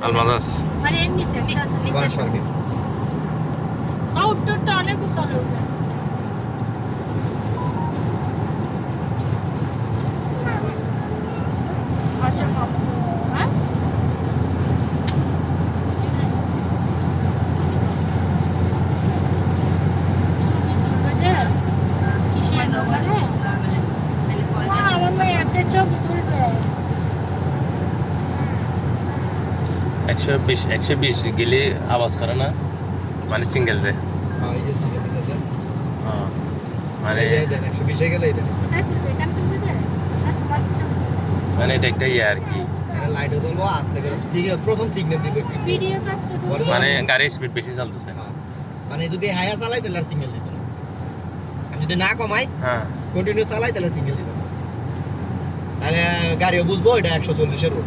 আলমাজাস মানে এমনি বাস পার্কে আউটডোরটা একশো বিশ একশো বিশ গেলে আওয়াজ করে না? মানে সিঙ্গেল দে হ্যাঁ সিঙ্গেল দিতেছে। হ্যাঁ। মানে হ্যাঁ মানে এটা একটা ইয়ে আর কি। লাইটও জ্বলবো আস্তে করে সিগন্যাল প্রথম সিগন্যাল দিবে একটু। ভিডিও করতে তো পরে মানে গাড়ির স্পিড বেশি চলতেছে। মানে যদি হায়া চালাই তাহলে সিগন্যাল দিত আমি যদি না কমাই হ্যাঁ। কন্টিনিউ চালাই তাহলে সিঙ্গেল দিত তাহলে গাড়িও বুঝব এটা একশো চল্লিশের রোড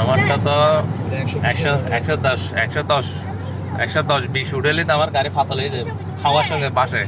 আমারটা তো একশো একশো দশ একশো দশ একশো দশ বিশ। উঠেলে তো আমার গাড়ি ফাতল হয়ে যায় খাওয়ার সঙ্গে পাশে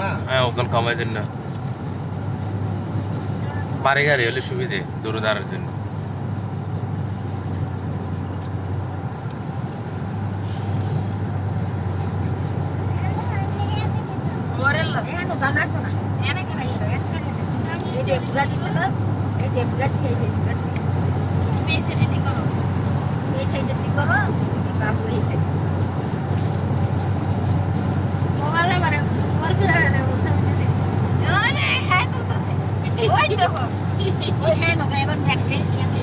না হ্যাঁ ওজন কমার জন্য। বাড়ি গাড়ি হলে সুবিধে যে ঘোড়াটি থাকা এই যে ঘোড়াটি এই যে ঘোড়াটি এই সাইডেটি করো। এই সাইডেটি করো বাবু এই সাইডে। হ্যাঁ, হ্যাঁ। ওই দেখো ওই হ্যাঁ এবার ব্যাগ ব্যাগ